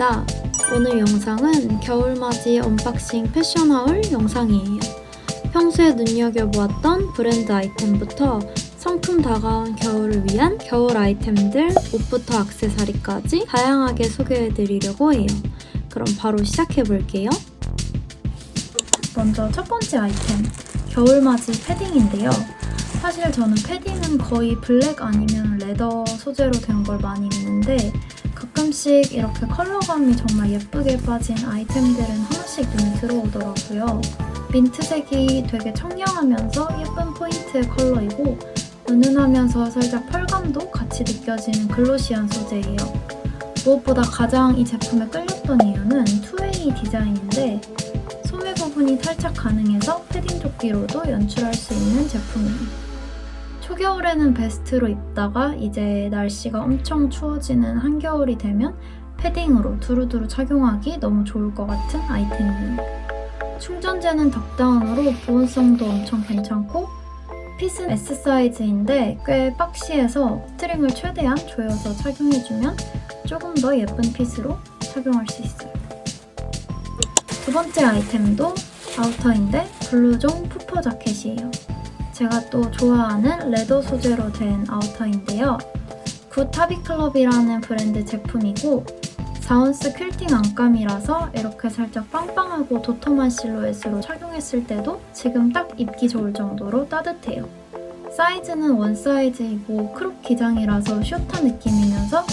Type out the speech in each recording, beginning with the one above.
디디입니다. 오늘 영상은 겨울맞이 언박싱 패션하울 영상이에요. 평소에 눈여겨보았던 브랜드 아이템부터 성큼 다가온 겨울을 위한 겨울 아이템들 옷부터 악세사리까지 다양하게 소개해드리려고 해요. 그럼 바로 시작해볼게요. 먼저 첫 번째 아이템 겨울맞이 패딩인데요. 사실 저는 패딩은 거의 블랙 아니면 레더 소재로 된 걸 많이 입는데 가끔씩 이렇게 컬러감이 정말 예쁘게 빠진 아이템들은 하나씩 눈에 들어오더라고요. 민트색이 되게 청량하면서 예쁜 포인트의 컬러이고 은은하면서 살짝 펄감도 같이 느껴지는 글로시한 소재예요. 무엇보다 가장 이 제품에 끌렸던 이유는 투웨이 디자인인데 소매 부분이 탈착 가능해서 패딩 조끼로도 연출할 수 있는 제품이에요. 초겨울에는 베스트로 입다가 이제 날씨가 엄청 추워지는 한겨울이 되면 패딩으로 두루두루 착용하기 너무 좋을 것 같은 아이템이에요. 충전재는 덕다운으로 보온성도 엄청 괜찮고 핏은 S 사이즈인데 꽤 박시해서 스트링을 최대한 조여서 착용해주면 조금 더 예쁜 핏으로 착용할 수 있어요. 두 번째 아이템도 아우터인데 블루종 푸퍼 자켓이에요. 제가 또 좋아하는 레더 소재로 된 아우터인데요. 굿하비클럽이라는 브랜드 제품이고 4온스 퀼팅 안감이라서 이렇게 살짝 빵빵하고 도톰한 실루엣으로 착용했을 때도 지금 딱 입기 좋을 정도로 따뜻해요. 사이즈는 원 사이즈이고 크롭 기장이라서 숏한 느낌이면서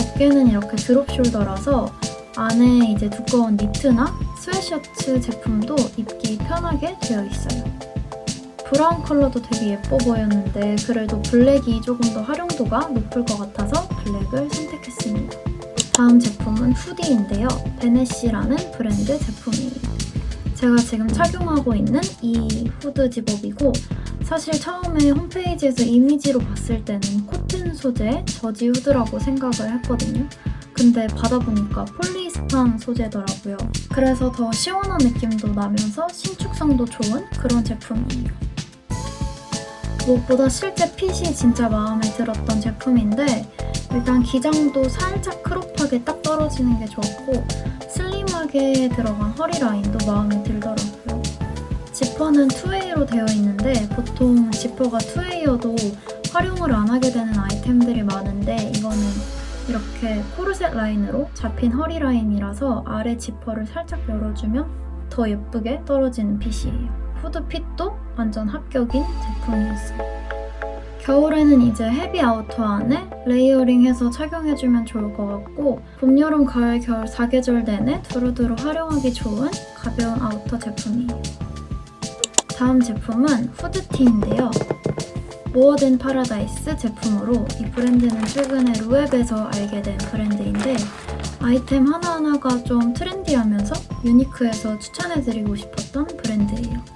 어깨는 이렇게 드롭 숄더라서 안에 이제 두꺼운 니트나 스웨셔츠 제품도 입기 편하게 되어 있어요. 브라운 컬러도 되게 예뻐 보였는데 그래도 블랙이 조금 더 활용도가 높을 것 같아서 블랙을 선택했습니다. 다음 제품은 후디인데요. 베네시라는 브랜드 제품이에요. 제가 지금 착용하고 있는 이 후드 집업이고 사실 처음에 홈페이지에서 이미지로 봤을 때는 코튼 소재 저지 후드라고 생각을 했거든요. 근데 받아보니까 폴리스판 소재더라고요. 그래서 더 시원한 느낌도 나면서 신축성도 좋은 그런 제품이에요. 무엇보다 실제 핏이 진짜 마음에 들었던 제품인데 일단 기장도 살짝 크롭하게 딱 떨어지는 게 좋았고 슬림하게 들어간 허리 라인도 마음에 들더라고요. 지퍼는 투웨이로 되어 있는데 보통 지퍼가 투웨이여도 활용을 안 하게 되는 아이템들이 많은데 이거는 이렇게 코르셋 라인으로 잡힌 허리 라인이라서 아래 지퍼를 살짝 열어주면 더 예쁘게 떨어지는 핏이에요. 후드 핏도 완전 합격인 제품이었어요. 겨울에는 이제 헤비 아우터 안에 레이어링해서 착용해주면 좋을 것 같고 봄, 여름, 가을, 겨울 4계절 내내 두루두루 활용하기 좋은 가벼운 아우터 제품이에요. 다음 제품은 후드티인데요. 모어든 파라다이스 제품으로 이 브랜드는 최근에 루웹에서 알게 된 브랜드인데 아이템 하나하나가 좀 트렌디하면서 유니크해서 추천해드리고 싶었던 브랜드예요.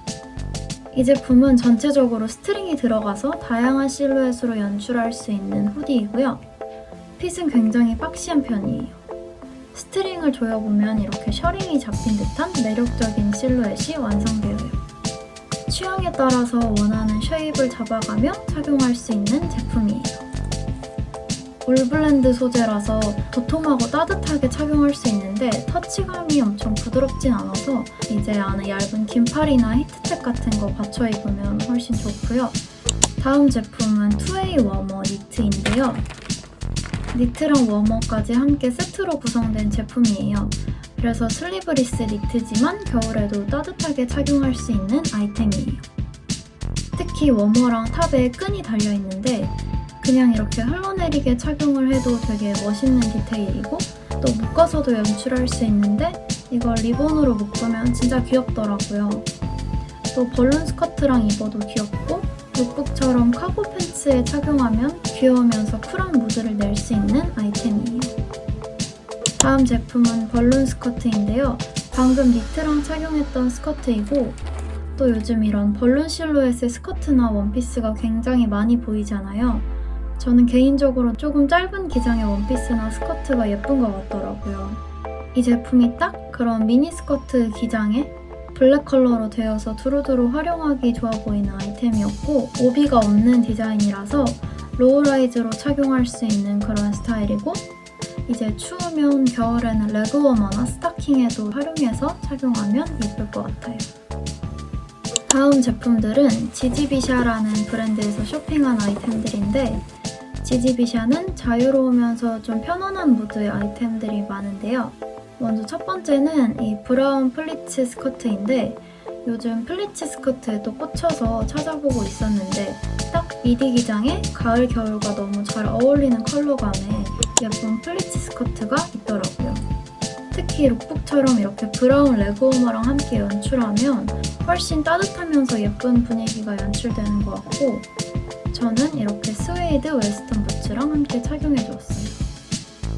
이 제품은 전체적으로 스트링이 들어가서 다양한 실루엣으로 연출할 수 있는 후디이고요. 핏은 굉장히 박시한 편이에요. 스트링을 조여보면 이렇게 셔링이 잡힌 듯한 매력적인 실루엣이 완성되어요. 취향에 따라서 원하는 쉐입을 잡아가며 착용할 수 있는 제품이에요. 울블렌드 소재라서 도톰하고 따뜻하게 착용할 수 있는데 터치감이 엄청 부드럽진 않아서 이제 안에 얇은 긴팔이나 히트텍 같은 거 받쳐 입으면 훨씬 좋고요. 다음 제품은 투웨이 워머 니트인데요. 니트랑 워머까지 함께 세트로 구성된 제품이에요. 그래서 슬리브리스 니트지만 겨울에도 따뜻하게 착용할 수 있는 아이템이에요. 특히 워머랑 탑에 끈이 달려있는데 그냥 이렇게 흘러내리게 착용을 해도 되게 멋있는 디테일이고 또 묶어서도 연출할 수 있는데 이걸 리본으로 묶으면 진짜 귀엽더라고요. 또 벌룬 스커트랑 입어도 귀엽고 룩북처럼 카고 팬츠에 착용하면 귀여우면서 쿨한 무드를 낼 수 있는 아이템이에요. 다음 제품은 벌룬 스커트인데요. 방금 니트랑 착용했던 스커트이고 또 요즘 이런 벌룬 실루엣의 스커트나 원피스가 굉장히 많이 보이잖아요. 저는 개인적으로 조금 짧은 기장의 원피스나 스커트가 예쁜 것 같더라고요. 이 제품이 딱 그런 미니 스커트 기장에 블랙 컬러로 되어서 두루두루 활용하기 좋아 보이는 아이템이었고 오비가 없는 디자인이라서 로우라이즈로 착용할 수 있는 그런 스타일이고 이제 추우면 겨울에는 레그워머나 스타킹에도 활용해서 착용하면 예쁠 것 같아요. 다음 제품들은 지지비샤라는 브랜드에서 쇼핑한 아이템들인데 지지비샤는 자유로우면서 좀 편안한 무드의 아이템들이 많은데요. 먼저 첫 번째는 이 브라운 플리츠 스커트인데 요즘 플리츠 스커트에도 꽂혀서 찾아보고 있었는데 딱 미디 기장에 가을 겨울과 너무 잘 어울리는 컬러감의 예쁜 플리츠 스커트가 있더라고요. 특히 룩북처럼 이렇게 브라운 레그워머랑 함께 연출하면 훨씬 따뜻하면서 예쁜 분위기가 연출되는 것 같고 저는 이렇게 스웨이드 웨스턴 부츠랑 함께 착용해주었어요.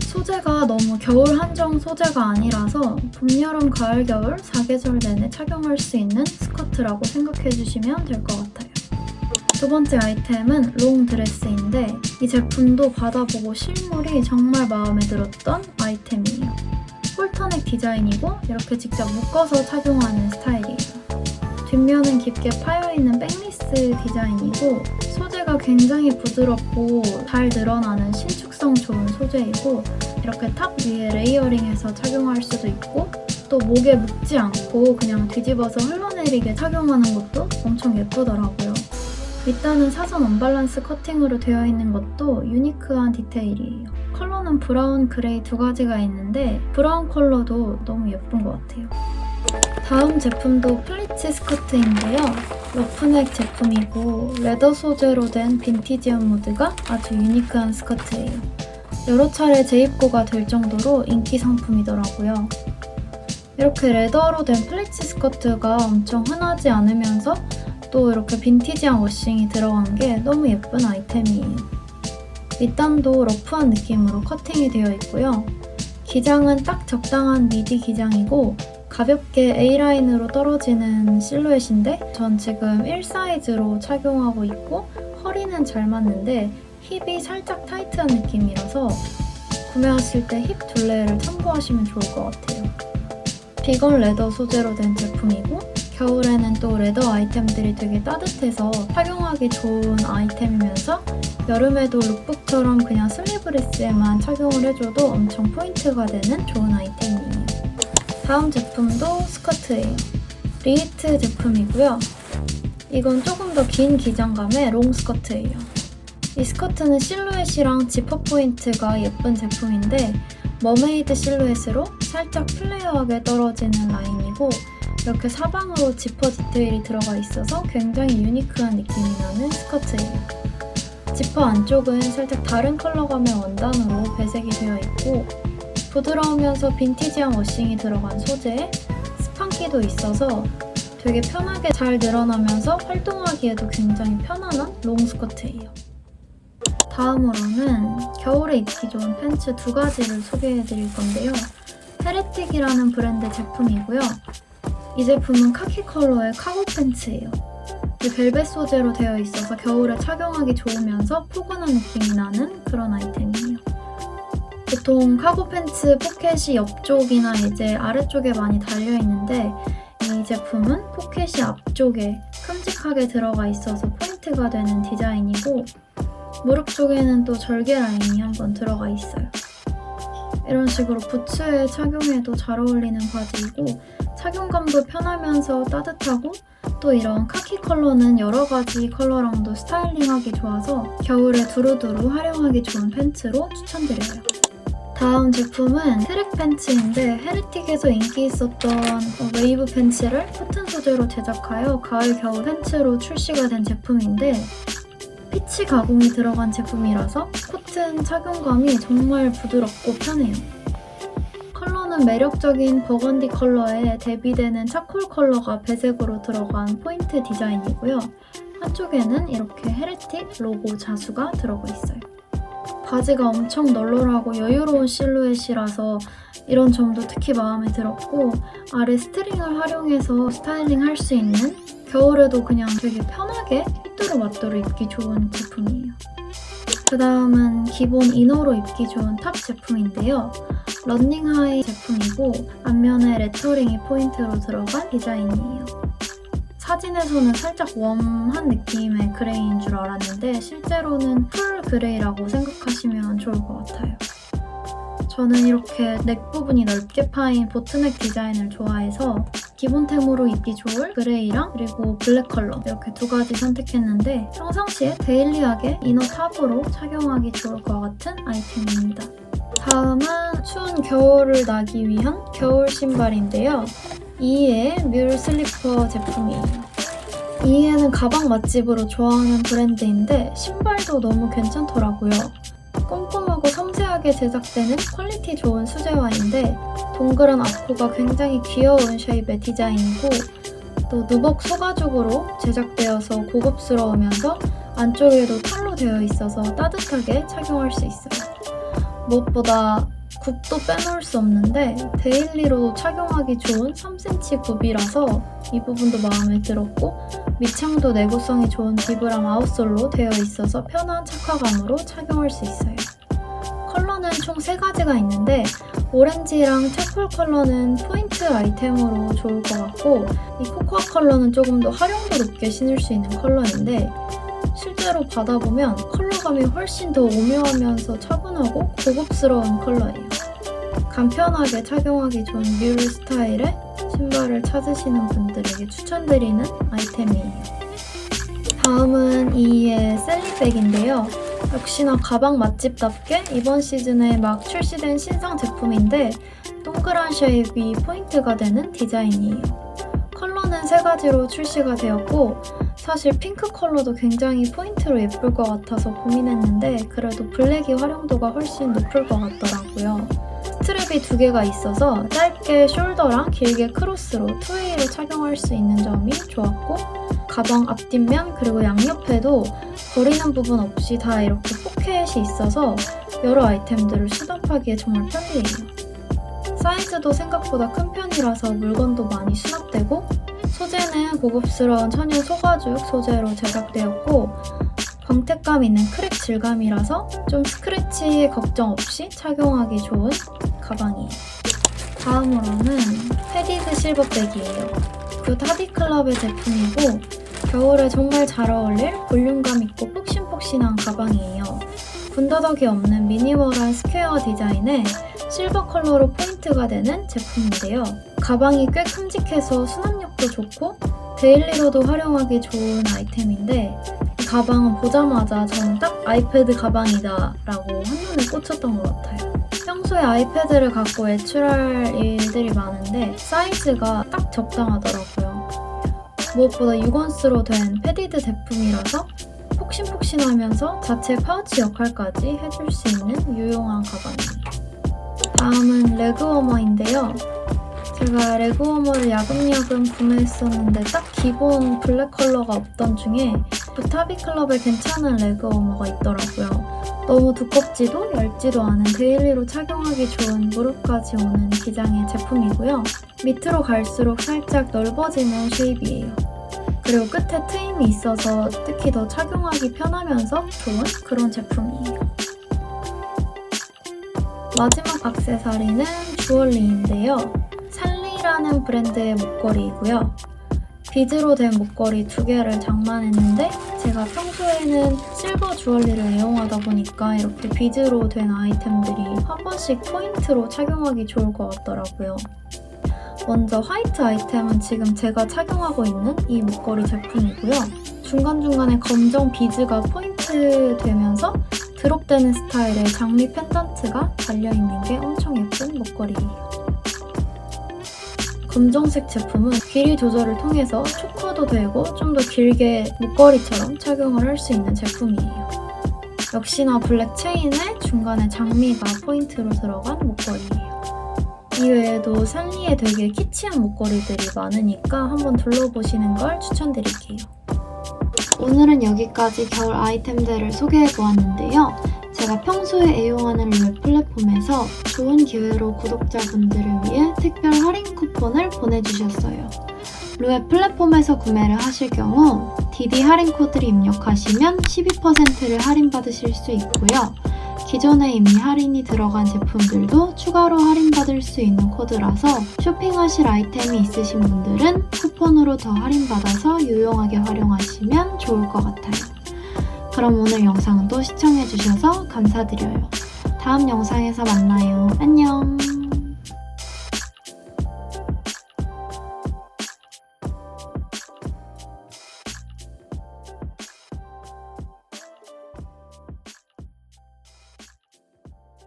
소재가 너무 겨울 한정 소재가 아니라서 봄, 여름, 가을, 겨울 4계절 내내 착용할 수 있는 스커트라고 생각해주시면 될 것 같아요. 두 번째 아이템은 롱 드레스인데 이 제품도 받아보고 실물이 정말 마음에 들었던 아이템이에요. 홀터넥 디자인이고 이렇게 직접 묶어서 착용하는 스타일이에요. 뒷면은 깊게 파여있는 백리스 디자인이고 소재가 굉장히 부드럽고 잘 늘어나는 신축성 좋은 소재이고 이렇게 탑 위에 레이어링해서 착용할 수도 있고 또 목에 묶지 않고 그냥 뒤집어서 흘러내리게 착용하는 것도 엄청 예쁘더라고요. 밑단은 사선 언밸런스 커팅으로 되어 있는 것도 유니크한 디테일이에요. 컬러는 브라운, 그레이 두 가지가 있는데 브라운 컬러도 너무 예쁜 것 같아요. 다음 제품도 플리츠 스커트인데요. 러프넥 제품이고 레더 소재로 된 빈티지한 무드가 아주 유니크한 스커트예요. 여러 차례 재입고가 될 정도로 인기 상품이더라고요. 이렇게 레더로 된 플리츠 스커트가 엄청 흔하지 않으면서 또 이렇게 빈티지한 워싱이 들어간 게 너무 예쁜 아이템이에요. 밑단도 러프한 느낌으로 커팅이 되어 있고요. 기장은 딱 적당한 미디 기장이고 가볍게 A라인으로 떨어지는 실루엣인데 전 지금 1 사이즈로 착용하고 있고 허리는 잘 맞는데 힙이 살짝 타이트한 느낌이라서 구매하실 때 힙 둘레를 참고하시면 좋을 것 같아요. 비건 레더 소재로 된 제품이고 겨울에는 또 레더 아이템들이 되게 따뜻해서 착용하기 좋은 아이템이면서 여름에도 룩북처럼 그냥 슬리브리스에만 착용을 해줘도 엄청 포인트가 되는 좋은 아이템이에요. 다음 제품도 스커트예요. 리히트 제품이고요. 이건 조금 더 긴 기장감의 롱 스커트예요. 이 스커트는 실루엣이랑 지퍼 포인트가 예쁜 제품인데 머메이드 실루엣으로 살짝 플레어하게 떨어지는 라인이고 이렇게 사방으로 지퍼 디테일이 들어가 있어서 굉장히 유니크한 느낌이 나는 스커트예요. 지퍼 안쪽은 살짝 다른 컬러감의 원단으로 배색이 되어 있고 부드러우면서 빈티지한 워싱이 들어간 소재에 스판기도 있어서 되게 편하게 잘 늘어나면서 활동하기에도 굉장히 편안한 롱 스커트예요. 다음으로는 겨울에 입기 좋은 팬츠 두 가지를 소개해 드릴 건데요. 헤레틱이라는 브랜드 제품이고요. 이 제품은 카키 컬러의 카고 팬츠예요. 이 벨벳 소재로 되어 있어서 겨울에 착용하기 좋으면서 포근한 느낌이 나는 그런 아이템이에요. 보통 카고 팬츠 포켓이 옆쪽이나 이제 아래쪽에 많이 달려 있는데 이 제품은 포켓이 앞쪽에 큼직하게 들어가 있어서 포인트가 되는 디자인이고 무릎 쪽에는 또 절개 라인이 한번 들어가 있어요. 이런 식으로 부츠에 착용해도 잘 어울리는 바지이고 착용감도 편하면서 따뜻하고 또 이런 카키 컬러는 여러 가지 컬러랑도 스타일링하기 좋아서 겨울에 두루두루 활용하기 좋은 팬츠로 추천드려요. 다음 제품은 트랙 팬츠인데 헤리틱에서 인기 있었던 어, 웨이브 팬츠를 코튼 소재로 제작하여 가을 겨울 팬츠로 출시가 된 제품인데 피치 가공이 들어간 제품이라서 코튼 착용감이 정말 부드럽고 편해요. 컬러는 매력적인 버건디 컬러에 대비되는 차콜 컬러가 배색으로 들어간 포인트 디자인이고요. 한쪽에는 이렇게 헤레틱 로고 자수가 들어가 있어요. 바지가 엄청 널널하고 여유로운 실루엣이라서 이런 점도 특히 마음에 들었고 아래 스트링을 활용해서 스타일링 할 수 있는 겨울에도 그냥 되게 편하게 휘뚜루마뚜루 입기 좋은 제품이에요. 그 다음은 기본 이너로 입기 좋은 탑 제품인데요. 런닝하이 제품이고 앞면에 레터링이 포인트로 들어간 디자인이에요. 사진에서는 살짝 웜한 느낌의 그레이인 줄 알았는데 실제로는 풀 그레이라고 생각하시면 좋을 것 같아요. 저는 이렇게 넥 부분이 넓게 파인 보트넥 디자인을 좋아해서 기본템으로 입기 좋을 그레이랑 그리고 블랙 컬러 이렇게 두 가지 선택했는데 평상시에 데일리하게 이너 탑으로 착용하기 좋을 것 같은 아이템입니다. 다음은 추운 겨울을 나기 위한 겨울 신발인데요. 이의 뮬 슬리퍼 제품이에요. 이에는 가방 맛집으로 좋아하는 브랜드인데 신발도 너무 괜찮더라고요. 꼼꼼하고 섬세하게 제작되는 퀄리티 좋은 수제화인데 동그란 앞코가 굉장히 귀여운 쉐입의 디자인이고 또 누벅 소가죽으로 제작되어서 고급스러우면서 안쪽에도 털로 되어 있어서 따뜻하게 착용할 수 있어요. 무엇보다 굽도 빼놓을 수 없는데 데일리로 착용하기 좋은 3cm 굽이라서 이 부분도 마음에 들었고 밑창도 내구성이 좋은 비브람 아웃솔로 되어 있어서 편한 착화감으로 착용할 수 있어요. 컬러는 총 3가지가 있는데 오렌지랑 차콜 컬러는 포인트 아이템으로 좋을 것 같고 이 코코아 컬러는 조금 더 활용도 높게 신을 수 있는 컬러인데 실제로 받아보면 컬러감이 훨씬 더 오묘하면서 차분하고 고급스러운 컬러예요. 간편하게 착용하기 좋은 뮬 스타일의 신발을 찾으시는 분들에게 추천드리는 아이템이에요. 다음은 이의 셀리백인데요. 역시나 가방 맛집답게 이번 시즌에 막 출시된 신상 제품인데 동그란 쉐입이 포인트가 되는 디자인이에요. 컬러는 세 가지로 출시가 되었고 사실 핑크 컬러도 굉장히 포인트로 예쁠 것 같아서 고민했는데 그래도 블랙이 활용도가 훨씬 높을 것 같더라고요. 스트랩이 두 개가 있어서 짧게 숄더랑 길게 크로스로 투웨이로 착용할 수 있는 점이 좋았고 가방 앞뒷면 그리고 양옆에도 버리는 부분 없이 다 이렇게 포켓이 있어서 여러 아이템들을 수납하기에 정말 편리해요. 사이즈도 생각보다 큰 편이라서 물건도 많이 수납되고 소재는 고급스러운 천연 소가죽 소재로 제작되었고 광택감 있는 크랙 질감이라서 좀 스크래치 걱정 없이 착용하기 좋은 가방이에요. 다음으로는 패디드 실버백이에요. 그 하디클럽의 제품이고 겨울에 정말 잘 어울릴 볼륨감 있고 폭신폭신한 가방이에요. 군더더기 없는 미니멀한 스퀘어 디자인에 실버 컬러로 포인트가 되는 제품인데요. 가방이 꽤 큼직해서 수납력 도 좋고 데일리로도 활용하기 좋은 아이템인데 이 가방은 보자마자 저는 딱 아이패드 가방이다 라고 한눈에 꽂혔던 것 같아요. 평소에 아이패드를 갖고 외출할 일들이 많은데 사이즈가 딱 적당하더라고요. 무엇보다 6온스로 된 패디드 제품이라서 폭신폭신하면서 자체 파우치 역할까지 해줄 수 있는 유용한 가방이에요. 다음은 레그워머인데요. 제가 레그워머를 야금야금 구매했었는데 딱 기본 블랙 컬러가 없던 중에 부타비 클럽에 괜찮은 레그워머가 있더라고요. 너무 두껍지도 얇지도 않은 데일리로 착용하기 좋은 무릎까지 오는 기장의 제품이고요. 밑으로 갈수록 살짝 넓어지는 쉐입이에요. 그리고 끝에 트임이 있어서 특히 더 착용하기 편하면서 좋은 그런 제품이에요. 마지막 악세사리는 주얼리인데요. 살리라는 브랜드의 목걸이이고요. 비즈로 된 목걸이 두 개를 장만했는데 제가 평소에는 실버 주얼리를 애용하다 보니까 이렇게 비즈로 된 아이템들이 한 번씩 포인트로 착용하기 좋을 것 같더라고요. 먼저 화이트 아이템은 지금 제가 착용하고 있는 이 목걸이 제품이고요. 중간중간에 검정 비즈가 포인트 되면서 드롭되는 스타일의 장미 펜던트가 달려있는 게 엄청 예쁜 목걸이에요. 검정색 제품은 길이 조절을 통해서 초커도 되고 좀 더 길게 목걸이처럼 착용을 할 수 있는 제품이에요. 역시나 블랙 체인에 중간에 장미가 포인트로 들어간 목걸이에요. 이외에도 살리에 되게 키치한 목걸이들이 많으니까 한번 둘러보시는 걸 추천드릴게요. 오늘은 여기까지 겨울 아이템들을 소개해보았는데요. 제가 평소에 애용하는 룰 플랫폼에서 좋은 기회로 구독자분들을 위해 특별 할인 쿠폰을 보내주셨어요. 루에 플랫폼에서 구매를 하실 경우 DD 할인 코드를 입력하시면 12%를 할인받으실 수 있고요. 기존에 이미 할인이 들어간 제품들도 추가로 할인받을 수 있는 코드라서 쇼핑하실 아이템이 있으신 분들은 쿠폰으로 더 할인받아서 유용하게 활용하시면 좋을 것 같아요. 그럼 오늘 영상도 시청해주셔서 감사드려요. 다음 영상에서 만나요. 안녕.